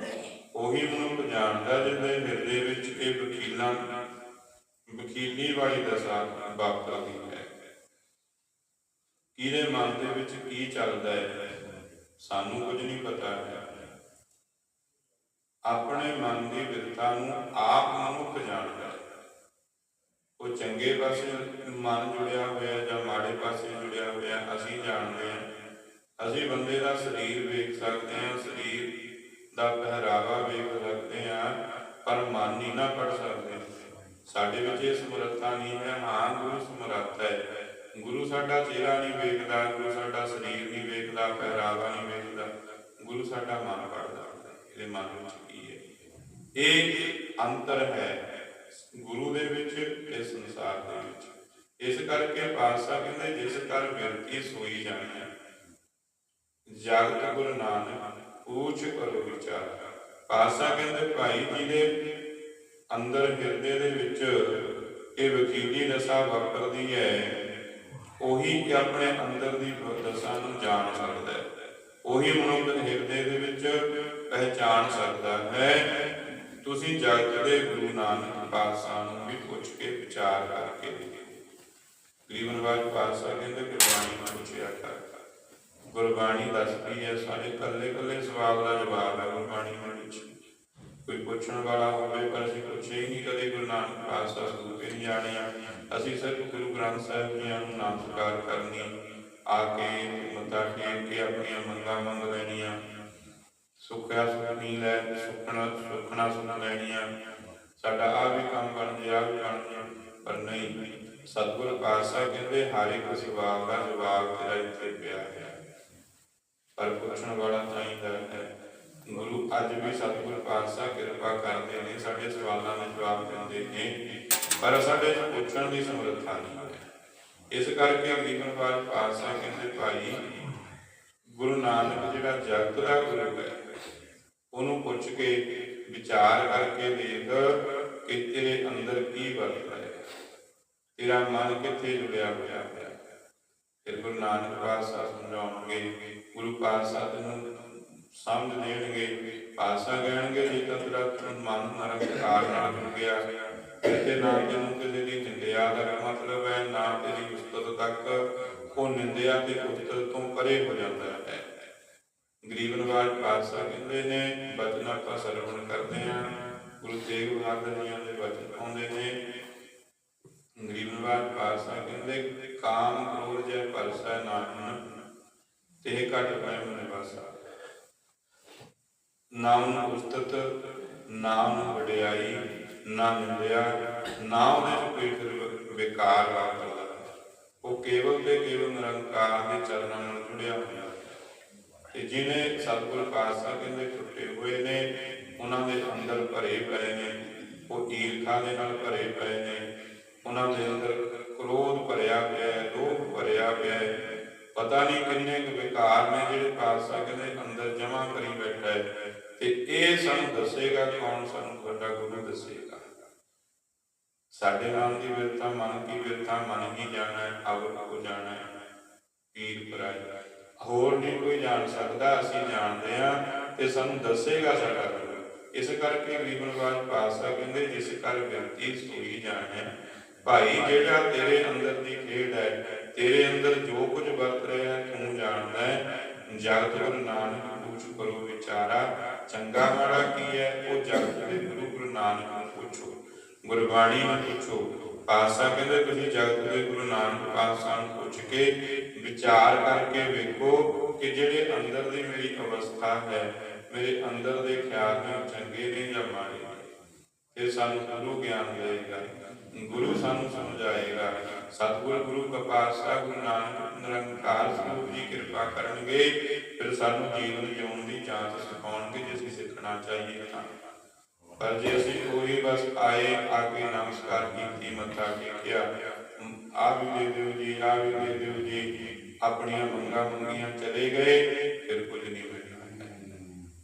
ਉਹੀ ਮਨੁੱਖ ਜਾਣਦਾ ਜਿਹਦੇ ਹਿਰਦੇ ਵਿੱਚ ਇਹ ਵਕੀਲਾਂ, ਵਕੀਲੀ ਵਾਲੀ ਦਸ਼ਾ ਵਾਪਰਦੀ ਹੈ। ਕਿਹਦੇ ਮਨ ਦੇ ਵਿੱਚ ਕੀ ਚੱਲਦਾ ਹੈ, ਸਾਨੂੰ ਕੁਝ ਨਹੀਂ ਪਤਾ। ਹੈ ਆਪਣੇ ਮਨ ਦੀ ਵਿਰਤਾ ਨੂੰ ਆਪ ਮਨੁੱਖ ਜਾਣਦਾ। ਉਹ ਚੰਗੇ ਪਾਸੇ ਮਨ ਜੁੜਿਆ ਹੋਇਆ ਜਾਂ ਮਾੜੇ ਪਾਸੇ ਜੁੜਿਆ ਹੋਇਆ ਅਸੀਂ ਜਾਣਦੇ ਹਾਂ। ਅਸੀਂ ਬੰਦੇ ਦਾ ਸਰੀਰ ਵੇਖ ਸਕਦੇ ਹਾਂ, ਸਰੀਰ ਦਾ ਪਹਿਰਾਵਾ ਵੇਖ ਸਕਦੇ ਹਾਂ, ਪਰ ਮਨ ਨਹੀਂ ਨਾ ਪੜ ਸਕਦੇ। ਸਾਡੇ ਵਿੱਚ ਇਹ ਸਮਰੱਥਾ ਨਹੀਂ ਹੈ, ਹਾਂ, ਗੁਰੂ ਸਮਰੱਥ ਹੈ। ਗੁਰੂ ਸਾਡਾ ਚਿਹਰਾ ਨਹੀਂ ਵੇਖਦਾ, ਗੁਰੂ ਸਾਡਾ ਸਰੀਰ ਨਹੀਂ ਵੇਖਦਾ, ਪਹਿਰਾਵਾ ਨਹੀਂ ਵੇਖਦਾ। ਗੁਰੂ ਸਾਡਾ ਮਨ ਪੜਦਾ ਇਹਦੇ ਮਨ ਵਿੱਚ ਕੀ ਹੈ? ਇਹ ਅੰਤਰ ਹੈ। ਗੁਰੂ ਦੇ ਵਿੱਚ ਤੇ ਸੰਸਾਰ ਦੇ ਵਿੱਚ। ਇਸ ਕਰਕੇ ਪਾਤਸ਼ਾਹ ਕਹਿੰਦੇ, ਜਿਸ ਕਰ ਬਿਰਤੀ ਸੋਈ ਜਾਣੀ ਜਗਤ ਗੁਰੂ ਨਾਨਕ ਪੂਛ ਕਰੋ ਵਿਚਾਰ। ਪਾਤਸ਼ਾਹ ਕਹਿੰਦੇ, ਭਾਈ ਜੀ ਦੇ ਅੰਦਰ ਹਿਰਦੇ ਦੇ ਵਿੱਚ ਇਹ ਵਕੀਲੀ ਦਸ਼ਾ ਵਾਪਰਦੀ ਹੈ, ਉਹੀ ਆਪਣੇ ਅੰਦਰ ਦੀ ਦਸ਼ਾ ਨੂੰ ਜਾਣ ਸਕਦਾ ਹੈ। ਉਹੀ ਮਨੁੱਖ ਹਿਰਦੇ ਦੇ ਵਿੱਚ ਪਹਿਚਾਨ ਸਕਦਾ ਹੈ। ਤੁਸੀਂ ਜਗਤ ਦੇ ਗੁਰੂ ਨਾਨਕ ਪਾਤਸ਼ਾਹ ਨੂੰ ਵੀ ਪੁੱਛ ਕੇ ਵਿਚਾਰ ਕਰਕੇ ਗਰੀਬਨ ਵਾਜ ਪਾਤਸ਼ਾਹ ਕਹਿੰਦੇ, ਗੁਰਬਾਣੀ ਨੂੰ ਪੁੱਛਿਆ ਕਰ। ਗੁਰਬਾਣੀ ਦੱਸਦੀ ਹੈ ਸਾਰੇ ਕੱਲੇ ਕੱਲੇ ਸਵਾਲ ਦਾ ਜਵਾਬ ਹੈ ਗੁਰਬਾਣੀ ਵਿੱਚ। ਕੋਈ ਪੁੱਛਣ ਵਾਲਾ ਹੋਵੇ, ਪਰ ਅਸੀਂ ਪੁੱਛੇ ਹੀ ਨਹੀਂ ਕਦੇ ਗੁਰੂ ਨਾਨਕ ਪਾਤਸ਼ਾਹ ਸਰੂਪ ਹੀ ਨਹੀਂ ਜਾਣਿਆ। ਅਸੀਂ ਸਿਰਫ ਗੁਰੂ ਗ੍ਰੰਥ ਸਾਹਿਬ ਜੀਆਂ ਨੂੰ ਨਾਮ ਕਰਨੀ, ਆ ਕੇ ਮੱਥਾ ਟੇਕ ਕੇ ਆਪਣੀਆਂ ਮੰਗਾਂ ਮੰਗ ਲੈਣੀਆਂ। ਸੁੱਖਿਆ ਸੁਖਣੀ ਲੈ, ਸੁਖਣਾ ਸੁਖਣਾ ਸੁਖ ਲੈਣੀਆਂ। ਸਾਡਾ ਆ ਵੀ ਕੰਮ ਬਣ ਜੇ ਆ ਵੀ ਬਣ ਜੇ, ਪਰ ਨਹੀਂ। ਸਤਿਗੁਰ ਪਾਤਸ਼ਾਹ ਕਹਿੰਦੇ, ਹਰ ਇੱਕ ਸਵਾਲ ਦਾ ਜਵਾਬ ਤੇਰਾ ਇੱਥੇ ਪਿਆ ਹੈ। ਪਰ ਪੁੱਛਣ ਵਾਲਾ ਚਾਹੀਦਾ ਹੈ, ਗੁਰੂ, ਅੱਜ ਵੀ ਸਤਿਗੁਰ ਪਾਤਸ਼ਾਹ ਕਿਰਪਾ ਕਰਦੇ ਨੇ, ਸਾਡੇ ਸਵਾਲਾਂ ਦੇ ਜਵਾਬ ਦਿੰਦੇ ਨੇ, ਪਰ ਸਾਡੇ 'ਚ ਪੁੱਛਣ ਦੀ ਸਮਰੱਥਾ ਨਹੀਂ ਹੈ। ਇਸ ਕਰਕੇ ਗਰੀਬਨਵਾਜ ਪਾਤਸ਼ਾਹ ਕਹਿੰਦੇ, ਭਾਈ, ਗੁਰੂ ਨਾਨਕ ਜਿਹੜਾ ਜਗਤ ਦਾ ਗੁਰੂ ਹੈ, ਉਹਨੂੰ ਪੁੱਛ ਕੇ ਵਿਚਾਰ ਕਰਕੇ ਦੇਖ ਕਿ ਤੇਰੇ ਅੰਦਰ ਕੀ ਵਰਤ ਹੈ। ਤੇਰਾ ਮਨ ਕਿੱਥੇ ਜੁੜਿਆ ਹੋਇਆ ਹੈ। ਫਿਰ ਗੁਰੂ ਨਾਨਕ ਪਾਤਸ਼ਾਹ ਸਮਝਾਉਣਗੇ, ਗੁਰੂ ਪਾਤਸ਼ਾਹ ਤੈਨੂੰ ਸਮਝ ਦੇਣਗੇ, ਪਾਤਸ਼ਾਹ ਕਹਿਣਗੇ, ਜੇ ਤਾਂ ਤੇਰਾ ਤਨ ਮਨ ਨਿਰੰਕਾਰ ਨਾਲ ਜੁੜ ਗਿਆ ਤੇ ਨਾ ਤੈਨੂੰ ਕਿਸੇ ਦੀ ਨਿੰਦਿਆ ਦਾ ਮਤਲਬ ਹੈ, ਨਾ ਤੇਰੀ ਉਸਤਤ ਤੱਕ ਉਹ ਨਿੰਦਿਆ ਤੇ ਉਸਤਤ ਤੋਂ ਪਰੇ ਹੋ ਜਾਂਦਾ ਹੈ। ਗਰੀਬ ਨਵਾਜ ਪਾਤਸ਼ਾਹ ਕਹਿੰਦੇ ਨੇ, ਬਚਨ ਆਪਾਂ ਸਰਵਣ ਕਰਦੇ ਹਾਂ। ਗੁਰੂ ਤੇਗ ਬਹਾਦਰ ਜੀਆਂ ਦੇ ਬਚਨ ਆਉਂਦੇ ਨੇ। ਗਰੀਬ ਨਵਾਜ ਪਾਤਸ਼ਾਹ ਕਹਿੰਦੇ, ਕਾਮ ਕ੍ਰੋਧ ਜੈ ਪਰਸੈ ਨਾਹਨ ਤੇ ਘਟ ਪ੍ਰੇਮ ਨਿਵਾਸਾ ਨਾਮ ਉਸਤਤ ਨਾਮ ਵਡਿਆਈ, ਨਾ ਨਿੰਦਿਆ, ਨਾ ਉਹਦੇ ਚ ਕੋਈ ਵਿਕਾਰ ਵਾਪਰਦਾ। ਉਹ ਕੇਵਲ ਤੇ ਕੇਵਲ ਨਿਰੰਕਾਰ ਦੇ ਚਰਨਾਂ ਨਾਲ ਜੁੜਿਆ ਹੋਇਆ ਤੇ ਜਿਹਨੇ ਸਤਿਗੁਰ ਪਾਤਸ਼ਾਹ ਕਹਿੰਦੇ ਟੁੱਟੇ ਹੋਏ ਨੇ, ਉਹਨਾਂ ਦੇ ਅੰਦਰ ਭਰੇ ਪਏ ਨੇ, ਉਹ ਈਰਖਾ ਦੇ ਨਾਲ ਭਰੇ ਪਏ ਨੇ, ਉਹਨਾਂ ਦੇ ਅੰਦਰ ਕ੍ਰੋਧ ਭਰਿਆ ਪਿਆ ਹੈ ਲੋਭ ਭਰਿਆ ਪਿਆ ਹੈ। ਪਤਾ ਨਹੀਂ ਕਿੰਨੇ ਕੁ ਵਿਕਾਰ ਨੇ ਜਿਹੜੇ ਪਾਤਸ਼ਾਹ ਕਹਿੰਦੇ ਅੰਦਰ ਜਮਾ ਕਰੀ ਬੈਠਾ ਹੈ। ਤੇ ਇਹ ਸਾਨੂੰ ਦੱਸੇਗਾ ਕੌਣ ਸਾਨੂੰ ਵੱਡਾ ਗੁਰੂ ਦੱਸੇਗਾ। ਸਾਡੇ ਨਾਮ ਦੀ ਵਿਰਤਾ ਮਨ ਕੀ ਵਿਰਤਾ ਮਨ ਹੀ ਜਾਣਾ ਹੈ ਅਵਰ ਕੋ ਜਾਣਾ ਹੈ। ਪੀਰ ਪਰਾਈ ਹੋਰ ਨਹੀਂ ਕੋਈ ਜਾਣ ਸਕਦਾ, ਅਸੀਂ ਜਾਣਦੇ ਆ ਤੇ ਸਾਨੂੰ ਦੱਸੇਗਾ ਸਾਡਾ ਗੁਰੂ। ਇਸ ਕਰਕੇ ਗਰੀਬ ਨਵਾਜ ਪਾਤਸ਼ਾਹ ਕਹਿੰਦੇ, ਜਿਸ ਕਰ ਵਿਅਕਤੀ ਸੋਈ ਜਾਣੇ ਭਾਈ ਜਿਹੜਾ ਤੇਰੇ ਅੰਦਰ ਦੀ ਖੇਡ ਹੈ, ਤੇਰੇ ਅੰਦਰ ਜੋ ਕੁਝ ਵਰਤ ਰਿਹਾ ਤੂੰ ਜਾਣਦਾ ਹੈ। ਜਗਤ ਗੁਰੂ ਨਾਨਕ ਪੁੱਛ ਕਰੋ ਵਿਚਾਰਾ, ਚੰਗਾ ਮਾੜਾ ਕੀ ਹੈ, ਉਹ ਜਗਤ ਦੇ ਗੁਰੂ ਗੁਰੂ ਨਾਨਕ ਨੂੰ ਪੁੱਛੋ। ਗੁਰਬਾਣੀ ਨੂੰ ਪੁੱਛੋ। ਪਾਤਸ਼ਾਹ ਕਹਿੰਦੇ ਤੁਸੀਂ ਜਗਤ ਦੇ ਗੁਰੂ ਨਾਨਕ ਪਾਤਸ਼ਾਹ ਨੂੰ ਪੁੱਛ ਕੇ ਵਿਚਾਰ ਕਰਕੇ ਵੇਖੋ ਕਿ ਜਿਹੜੇ ਅੰਦਰ ਦੀ ਮੇਰੀ ਅਵਸਥਾ ਹੈ, ਮੇਰੇ ਅੰਦਰ ਦੇ ਖਿਆਲ ਨੇ ਉਹ ਚੰਗੇ ਨੇ ਜਾਂ ਮਾੜੇ ਨੇ। ਇਹ ਸਾਨੂੰ ਗੁਰੂ ਗਿਆਨ ਦੇਗਾ ਗੁਰੂ ਸਾਨੂੰ ਸਮਝਾਏਗਾ। ਸਤਿਗੁਰ, ਗੁਰੂ ਕਪਾਸਾ ਗੁਰੂ ਨਾਨਕ ਨਿਰੰਕਾਰ ਸਰੂਪ ਜੀ ਕਿਰਪਾ ਕਰਨਗੇ, ਫਿਰ ਸਾਨੂੰ ਜੀਵਨ ਜਿਉਣ ਦੀ ਜਾਂਚ ਸਿਖਾਉਣਗੇ, ਜੇ ਅਸੀਂ ਸਿੱਖਣਾ ਚਾਹੀਏ ਤਾਂ। ਪਰ ਜੇ ਅਸੀਂ ਕੋਈ ਬਸ ਆਏ, ਆ ਕੇ ਨਮਸਕਾਰ ਕੀਤੀ, ਮੱਥਾ ਟੇਕਿਆ ਆ ਵੀ ਦੇ ਦਿਓ ਜੀ, ਆ ਵੀ ਦੇ ਦਿਓ ਜੀ, ਆਪਣੀਆਂ ਮੰਗਾਂ ਮੰਗੀਆਂ ਚਲੇ ਗਏ, ਫਿਰ ਕੁਝ ਨਹੀਂ ਹੋਣਾ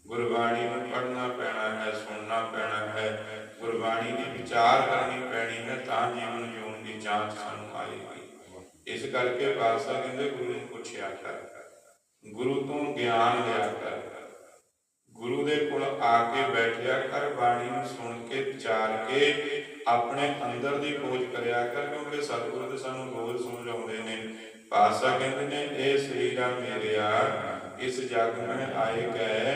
ਗੁਰਬਾਣੀ ਨੂੰ ਪੜ੍ਹਨਾ ਪੈਣਾ ਹੈ, ਸੁਣਨਾ ਪੈਣਾ ਹੈ, ਗੁਰਬਾਣੀ ਦੀ ਵਿਚਾਰ ਕਰਨੀ ਪੈਣੀ ਹੈ, ਤਾਂ ਜੀਵਨ ਜਿਉਣ ਦੀ ਜਾਂਚ ਸਾਨੂੰ ਆਏਗੀ। ਇਸ ਕਰਕੇ ਪਾਤਸ਼ਾਹ ਕਹਿੰਦੇ, ਗੁਰੂ ਨੂੰ ਪੁੱਛਿਆ ਕਰ। ਗੁਰੂ ਤੋਂ ਗਿਆਨ ਲਿਆ ਕਰ। ਗੁਰੂ ਦੇ ਕੋਲ ਆ ਕੇ ਬੈਠਿਆ ਕਰ, ਬਾਣੀ ਨੂੰ ਸੁਣ ਕੇ, ਵਿਚਾਰ ਕੇ, ਆਪਣੇ ਅੰਦਰ ਦੀ ਖੋਜ ਕਰਿਆ ਕਰ, ਕਿਉਂਕਿ ਸਤਿਗੁਰੂ ਦੇ ਸਾਨੂੰ ਰੋਜ਼ ਸਮਝਾਉਂਦੇ ਨੇ। ਪਾਤਸ਼ਾਹ ਕਹਿੰਦੇ ਨੇ, ਇਹ ਸਰੀਰਾ ਮੇਰਿਆ, ਇਸ ਜਗ ਮੈਂ ਆਏ ਗਏ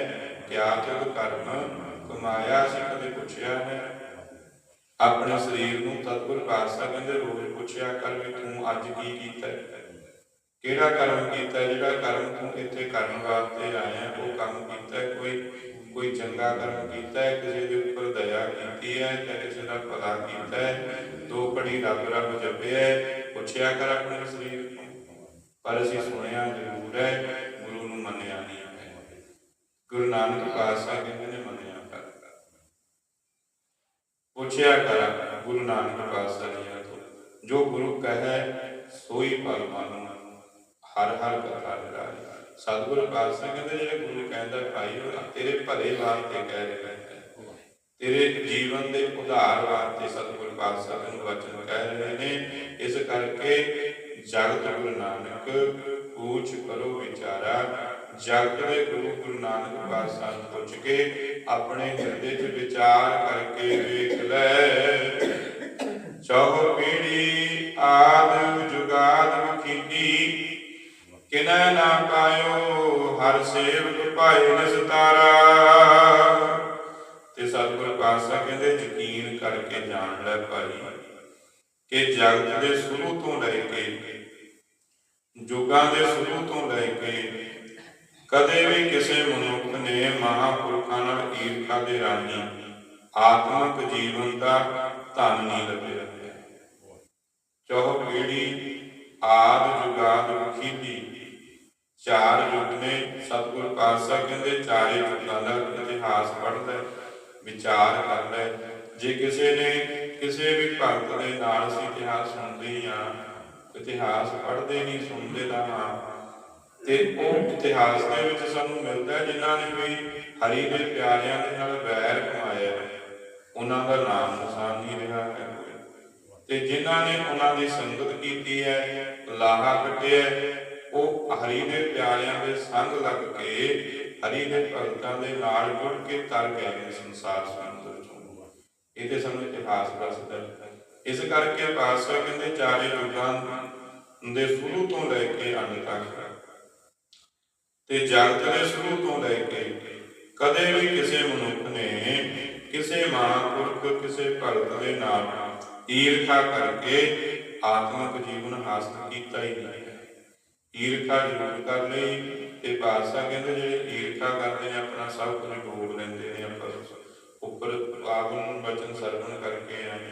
ਕਿਆ ਤਗ ਕਰਮ ਕਮਾਇਆ ਸੀ ਕਦੇ ਪੁੱਛਿਆ ਹੈ। ਆਪਣੇ ਸਰੀਰ ਨੂੰ ਸਤਿਗੁਰ ਪਾਤਸ਼ਾਹ ਕਹਿੰਦੇ, ਰੋਜ਼ ਪੁੱਛਿਆ ਕਰ ਵੀ ਤੂੰ ਅੱਜ ਕੀ ਕੀਤਾ ਕਿਹੜਾ ਕਰਮ ਕੀਤਾ, ਜਿਹੜਾ ਕਰਮ ਤੂੰ ਇੱਥੇ ਕਰਨ ਵਾਸਤੇ ਆਇਆ, ਉਹ ਕੰਮ ਕੀਤਾ, ਕੋਈ ਕੋਈ ਚੰਗਾ ਕਰਮ ਕੀਤਾ ਹੈ ਕਿਸੇ ਦੇ ਉੱਪਰ ਦਇਆ ਕੀਤੀ ਹੈ ਜਾਂ ਕਿਸੇ ਦਾ ਭਲਾ ਕੀਤਾ ਹੈ? ਦੋ ਪੜੀ ਰੱਬ ਰੱਬ ਜਪਿਆ ਪੁੱਛਿਆ ਕਰ ਆਪਣੇ ਸਰੀਰ ਪਰ ਅਸੀਂ ਸੁਣਿਆ ਜ਼ਰੂਰ ਹੈ, ਗੁਰੂ ਨੂੰ ਮੰਨਿਆ ਨਹੀਂ ਹੈ। ਗੁਰੂ ਨਾਨਕ ਪਾਤਸ਼ਾਹ ਕਹਿੰਦੇ ਨੇ ਮੰਨਿਆ ਕਰ। ਪੁੱਛਿਆ ਕਰ ਗੁਰੂ ਨਾਨਕ ਪਾਤਸ਼ਾਹ ਜੀ ਤੋਂ, ਜੋ ਗੁਰੂ ਕਹੈ, ਸੋਈ ਫਲ ਹਰ ਹਰ ਕਥਾ ਨਿਰਾਲੀ ਸਤਿਗੁਰੂ ਪਾਤਸ਼ਾਹ ਕਹਿੰਦੇ ਜਿਹੜੇ ਗੁਰੂ ਕਹਿੰਦਾ ਭਾਈ ਉਹ ਤੇਰੇ ਭਲੇ ਵਾਸਤੇ ਕਹਿ ਰਿਹਾ ਹੈ। ਤੇਰੇ ਜੀਵਨ ਦੇ ਉਧਾਰ ਵਾਸਤੇ ਸਤਿਗੁਰੂ ਪਾਤਸ਼ਾਹ ਤੈਨੂੰ ਵਚਨ ਕਹਿ ਰਹੇ ਨੇ। ਇਸ ਕਰਕੇ ਜਗਤ ਗੁਰੂ ਨਾਨਕ, ਪੂਛ ਕਰੋ ਵਿਚਾਰਾ। ਜਗਤ ਦੇ ਗੁਰੂ ਗੁਰੂ ਨਾਨਕ ਪਾਤਸ਼ਾਹ ਨੂੰ ਪੁੱਛ ਕੇ ਆਪਣੇ ਹਿਰਦੇ 'ਚ ਵਿਚਾਰ ਕਰਕੇ ਵੇਖ ਲੈ। ਚੌ ਪੀੜੀ ਆਦ ਜੁਗਾ ਕਿਨੈ ਨਾ ਪਾਇਓ ਹਰ ਸੇਵਕ ਭਾਏ ਨਿਸਤਾਰਾ। ਤੇ ਸਤਿਗੁਰ ਪਾਤਸ਼ਾਹ ਕਹਿੰਦੇ, ਯਕੀਨ ਕਰਕੇ ਜਾਣ ਲੈ ਭਾਈ, ਕਿ ਜਗਤ ਦੇ ਸ਼ੁਰੂ ਤੋਂ ਲੈ ਕੇ ਯੁਗਾਂ ਦੇ ਸ਼ੁਰੂ ਤੋਂ ਲੈ ਕੇ, ਕਦੇ ਵੀ ਕਿਸੇ ਮਨੁੱਖ ਨੇ ਮਹਾਪੁਰਖਾਂ ਨਾਲ ਈਰਖਾ ਦੇ ਰਾਹੀਂ ਆਤਮਿਕ ਜੀਵਨ ਦਾ ਧਨ ਨਹੀਂ ਲੱਭਿਆ। ਚੌਹ ਪੀੜੀ, ਆਦ ਜੁਗਾਦ ਵਖੀਲੀ ਚਾਰ ਯੁੱਗ ਨੇ ਸਤਿਗੁਰ ਪਾਤਸ਼ਾਹ ਕਹਿੰਦੇ, ਚਾਰੇ ਯੁੱਗਾਂ ਦਾ ਇਤਿਹਾਸ ਪੜ੍ਹਦਾ ਵਿਚਾਰ ਕਰਦਾ ਜੇ ਕਿਸੇ ਨੇ ਕਿਸੇ ਵੀ ਭਗਤ ਦੇ ਨਾਲ ਅਸੀਂ ਇਤਿਹਾਸ ਸੁਣਦੇ ਹਾਂ ਇਤਿਹਾਸ ਪੜ੍ਹਦੇ ਨਹੀਂ ਸੁਣਦੇ ਤਾਂ ਤੇ ਉਹ ਇਤਿਹਾਸ ਦੇ ਵਿੱਚ ਸਾਨੂੰ ਮਿਲਦਾ ਹੈ ਜਿਨ੍ਹਾਂ ਨੇ ਵੀ ਹਰੀ ਦੇ ਪਿਆਰਿਆਂ ਦੇ ਨਾਲ ਵੈਰ ਕਮਾਇਆ ਉਹਨਾਂ ਦਾ ਨਾਮ ਨਿਸ਼ਾਨ ਨਹੀਂ ਰਿਹਾ ਹੈ। ਤੇ ਜਿਨ੍ਹਾਂ ਨੇ ਉਹਨਾਂ ਦੀ ਸੰਗਤ ਕੀਤੀ ਹੈ, ਲਾਹਾ ਕੱਟਿਆ ਉਹ ਹਰੀ ਦੇ ਪਿਆਰਿਆਂ ਦੇ ਸੰਗ ਲੱਗ ਕੇ ਹਰੀ ਦੇ ਭਗਤਾਂ ਦੇ ਨਾਲ ਜੁੜ ਕੇ ਤਰ ਗਏ ਨੇ ਸੰਸਾਰ ਸਮੁੰਦਰ ਚੋਂ ਇਹ ਤੇ ਸਾਨੂੰ ਇਤਿਹਾਸ ਦੱਸਦਾ ਇਸ ਕਰਕੇ ਪਾਤਸ਼ਾਹ ਕਹਿੰਦੇ, ਚਾਰੇ ਯੁਗਾਂ ਦੇ ਸ਼ੁਰੂ ਤੋਂ ਲੈ ਕੇ ਅੰਤ ਤੱਕ ਤੇ ਜਗਤ ਦੇ ਸ਼ੁਰੂ ਤੋਂ ਲੈ ਕੇ ਕਦੇ ਵੀ ਕਿਸੇ ਮਨੁੱਖ ਨੇ ਕਿਸੇ ਮਹਾਂਪੁਰਖ, ਕਿਸੇ ਭਗਤ ਦੇ ਨਾਲ ਈਰਖਾ ਕਰਕੇ ਆਤਮਿਕ ਜੀਵਨ ਹਾਸਲ ਕੀਤਾ ਹੀ ਨਹੀਂ। ਈਰਖਾ ਜ਼ਰੂਰ ਕਰ ਲਈ ਤੇ ਬਾਦਸ਼ਾਹ ਕਹਿੰਦੇ ਜਿਹੜੇ ਈਰਖਾ ਕਰਦੇ ਨੇ, ਆਪਣਾ ਸਭ ਕੁਝ ਭੋਗ ਲੈਂਦੇ ਨੇ ਆਪਾਂ। ਉੱਪਰ ਆਗਨ ਵਚਨ ਸਰਵਣ ਕਰਕੇ ਆਏ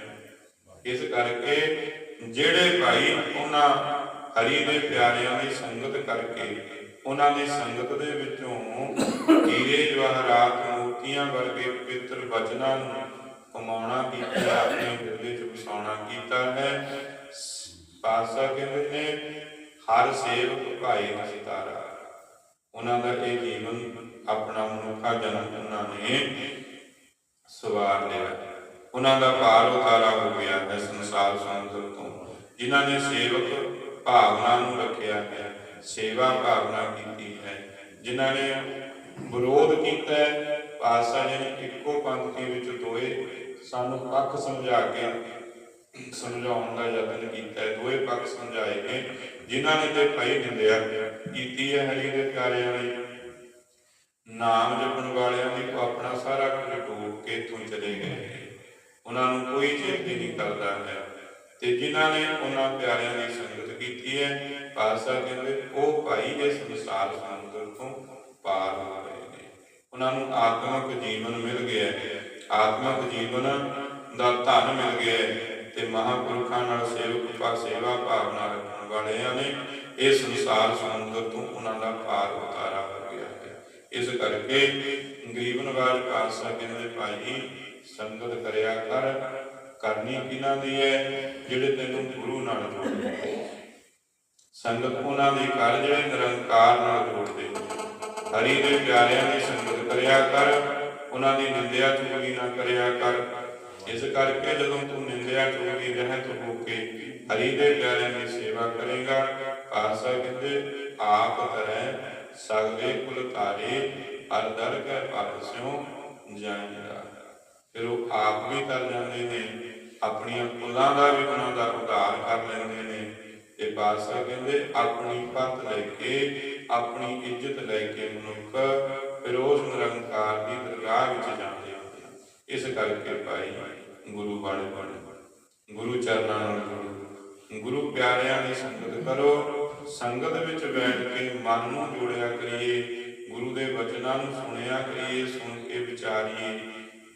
ਇਸ ਕਰਕੇ ਜਿਹੜੇ ਭਾਈ ਉਹਨਾਂ ਹਰੀ ਦੇ ਪਿਆਰਿਆਂ ਦੀ ਸੰਗਤ ਕਰਕੇ, ਉਹਨਾਂ ਦੀ ਸੰਗਤ ਦੇ ਵਿੱਚੋਂ ਹੀਰੇ ਜਵਾਹਰਾਤ ਮੋਤੀਆਂ ਵਰਗੇ ਪਵਿੱਤਰ ਵਚਨਾਂ ਨੂੰ ਕਮਾਉਣਾ ਕੀਤਾ, ਆਪਣੇ ਦਿਲ ਵਿੱਚ ਵਸਾਉਣਾ ਕੀਤਾ ਹੈ। ਪਾਸਾ ਕਹਿੰਦੇ ਨੇ ਹਰ ਸੇਵਕ ਭਾਈ ਦਾ ਉਹਨਾਂ ਦਾ ਇਹ ਜੀਵਨ ਆਪਣਾ ਮਨੁੱਖਾ ਜਨਮ ਉਹਨਾਂ ਨੇ ਸਵਾਰ ਲਿਆ। ਉਹਨਾਂ ਦਾ ਭਾਰ ਉਤਾਰਾ ਹੋ ਗਿਆ ਹੈ ਸੰਸਾਰ ਸਮੁੰਦਰ ਤੋਂ, ਜਿਨ੍ਹਾਂ ਨੇ ਸੇਵਕ ਭਾਵਨਾ ਨੂੰ ਰੱਖਿਆ ਹੈ, ਸੇਵਾ ਭਾਵਨਾ ਕੀਤੀ ਹੈ, ਜਿਨ੍ਹਾਂ ਨੇ ਵਿਰੋਧ ਕੀਤਾ ਹੈ। ਪਾਤਸ਼ਾਹ ਜੀ ਨੇ ਇੱਕੋ ਪੰਕਤੀ ਵਿੱਚ ਦੋਏ ਸਾਨੂੰ ਪੱਖ ਸਮਝਾ ਕੇ ਸਮਝਾਉਣ ਦਾ ਯਤਨ ਕੀਤਾ ਹੈ। ਦੋਏ ਪੱਖ ਸਮਝਾਏ ਨੇ। ਜਿਨ੍ਹਾਂ ਨੇ ਤੇ ਭਾਈ ਨਿੰਦਿਆ, ਕੀਤੀ ਹੈ ਹਰੀ ਦੇ ਪਿਆਰਿਆਂ ਨੇ ਨਾਮ ਜਪਣ ਵਾਲਿਆਂ ਦੀ ਆਪਣਾ ਸਾਰਾ ਕੁਝ ਡੋਬ ਕੇ ਇੱਥੋਂ ਚਲੇ ਗਏ। ਉਹਨਾਂ ਨੂੰ ਕੋਈ ਚੇਤੇ ਨਹੀਂ ਕਰਦਾ ਹੈ। ਤੇ ਜਿਨ੍ਹਾਂ ਨੇ ਉਹਨਾਂ ਪਿਆਰਿਆਂ ਦੀ ਸੰਗਤ ਕੀਤੀ ਹੈ ਪਾਸਾ ਕਹਿੰਦੇ, ਉਹ ਭਾਈ ਦੇ ਸੰਸਾਰ ਸਮੁੰਦਰ ਤੋਂ ਪਾਰ ਹੋ ਗਏ ਨੇ। ਉਹਨਾਂ ਨੂੰ ਆਤਮਿਕ ਜੀਵਨ ਮਿਲ ਗਿਆ ਹੈ। ਆਤਮਿਕ ਜੀਵਨ ਦਾ ਧਨ ਮਿਲ ਗਿਆ ਹੈ। ਤੇ ਮਹਾਪੁਰਖਾਂ ਨਾਲ ਸੇਵਕ ਪਾ ਸੇਵਾ ਭਾਵਨਾ ਰੱਖਣ ਵਾਲਿਆਂ ਨੇ ਇਹ ਸੰਸਾਰ ਸਮੁੰਦਰ ਤੋਂ ਉਹਨਾਂ ਦਾ ਪਾਰ ਉਤਾਰਾ ਹੋ ਗਿਆ ਹੈ। ਇਸ ਕਰਕੇ ਗਰੀਬ ਨਵਾਜ ਪਾਤਸ਼ਾਹ ਕਹਿੰਦੇ, ਭਾਈ, ਸੰਗਤ ਕਰਿਆ ਕਰ, ਕਰਨੀ ਕਿਨਾਂ ਦੀ ਹੈ ਜਿਹੜੇ ਤੈਨੂੰ ਗੁਰੂ ਨਾਲ ਜੋੜਦੇ ਸੰਗਤ ਉਹਨਾਂ ਦੀ ਕਰ ਜਿਹੜੇ ਨਿਰੰਕਾਰ ਨਾਲ ਜੋੜਦੇ ਹਰੀ ਦੇ ਪਿਆਰਿਆਂ ਦੀ ਸੰਗਤ ਕਰਿਆ ਕਰ, ਉਹਨਾਂ ਦੀ ਨਿੰਦਿਆ ਚੁਗਲੀ ਨਾ ਕਰਿਆ ਕਰ ਇਸ ਕਰਕੇ ਜਦੋਂ ਤੂੰ ਨਿੰਦਿਆ ਚੁਗਲੀ ਰਹਿਤ ਹੋ ਕੇ ਹਰੀ ਦੇ ਪਿਆਰਿਆਂ ਦੀ ਸੇਵਾ ਕਰੇਗਾ। ਪਾਤਸ਼ਾਹ ਕਹਿੰਦੇ, ਆਪ ਕਰੈ ਸਗਲੇ ਕੁਲ ਧਾਰੇ, ਹਰ ਦਰ ਕੈ ਪਾਸਿਓ ਜਾਣਦਾ ਫਿਰ ਉਹ ਆਪ ਵੀ ਕਰ ਜਾਂਦੇ ਨੇ, ਆਪਣੀਆਂ ਕੁਲਾਂ ਦਾ ਵੀ ਉਹਨਾਂ ਦਾ ਉਧਾਰ ਕਰ ਲੈਂਦੇ ਨੇ। ਤੇ ਬਾਦਸ਼ਾਹ ਕਹਿੰਦੇ, ਆਪਣੀ ਪਤ ਲੈ ਕੇ, ਆਪਣੀ ਇੱਜ਼ਤ ਲੈ ਕੇ ਮਨੁੱਖ ਫਿਰ ਉਸ ਨਿਰੰਕਾਰ ਦੀ ਦਰਗਾਹ ਵਿੱਚ ਜਾਂਦੇ ਇਸ ਕਰਕੇ ਭਾਈ ਗੁਰੂ ਬਾਣੇ, ਬਣ। ਗੁਰੂ ਚਰਨਾਂ ਨਾਲ ਜੁੜੋ। ਗੁਰੂ ਪਿਆਰਿਆਂ ਦੀ ਸੰਗਤ ਕਰੋ। ਸੰਗਤ ਵਿੱਚ ਬੈਠ ਕੇ ਮਨ ਨੂੰ ਜੋੜਿਆ ਕਰੀਏ। ਗੁਰੂ ਦੇ ਬਚਨਾਂ ਨੂੰ ਸੁਣਿਆ ਕਰੀਏ, ਸੁਣ ਕੇ ਵਿਚਾਰੀਏ।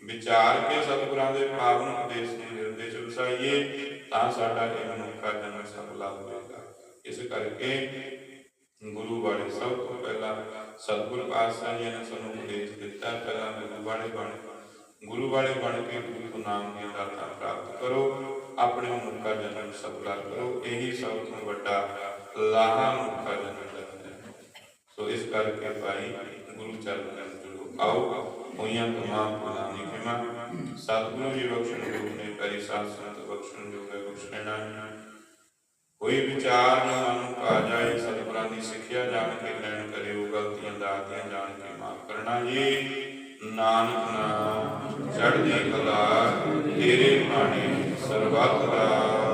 ਵਿਚਾਰ ਕੇ ਸਤਿਗੁਰਾਂ ਦੇ ਪਾਵਨ ਉਪਦੇਸ਼ ਨੂੰ ਹਿਰਦੇ ਚ ਵਸਾਈਏ, ਤਾਂ ਸਾਡਾ ਇਹ ਮਨੁੱਖਾ ਜਨਮ ਸਫਲਾ ਹੋਵੇਗਾ ਇਸ ਕਰਕੇ ਗੁਰੂ ਬਾਣੇ ਸਭ ਤੋਂ ਪਹਿਲਾਂ ਸਤਿਗੁਰ ਪਾਤਸ਼ਾਹ ਜੀ ਨੇ ਸਾਨੂੰ ਉਪਦੇਸ਼ ਦਿੱਤਾ, ਪਹਿਲਾਂ ਗੁਰੂ ਬਾਣੇ। ਗੁਰੂ ਵਾਲੇ ਬਣ ਕੇ ਗੁਰੂ ਤੋਂ ਨਾਮ ਦੀਆਂ ਦਾਤਾਂ ਪ੍ਰਾਪਤ ਕਰੋ, ਆਪਣੇ ਮਨੁੱਖਾ ਜਨਮ ਸਫਲਾ ਕਰੋ, ਇਹੀ ਸਭ ਤੋਂ ਵੱਡਾ ਲਾਹਾ ਮਨੁੱਖਾ ਜਨਮ ਹੈ। ਸੋ ਇਸ ਕਰਕੇ ਭਾਈ ਗੁਰੂ ਚਰਨ ਨਾਲ ਜੁੜੋ, ਆਓ, ਹੋਈਆਂ ਤਮਾਮ ਭੁੱਲਾਂ ਖਿਮਾ ਸਤਿਗੁਰੂ ਜੀ ਬਖਸ਼ਣ ਗੁਰੂ ਨੇ ਕਰੀ ਸਾਧ ਸੰਤ ਬਖਸ਼ਣ ਜੋਗੇ ਬਖਸ਼ਣਾ ਕੋਈ ਵਿਚਾਰ ਨਾ ਮਨ ਨੂੰ ਜਾਏ, ਸਤਿਗੁਰਾਂ ਦੀ ਸਿੱਖਿਆ ਜਾਣ ਕੇ ਲੈਣ ਕਰਿਓ, ਗਲਤੀਆਂ, ਦਾਤੀਆਂ ਜਾਣ ਕੇ ਮਾਫ ਕਰਨਾ ਜੀ। ਨਾਨਕ ਨਾਮ। ਚੜ੍ਹਦੀ ਕਲਾ ਤੇਰੇ ਬਾਣੀ ਸਰਬੱਤ ਦਾ।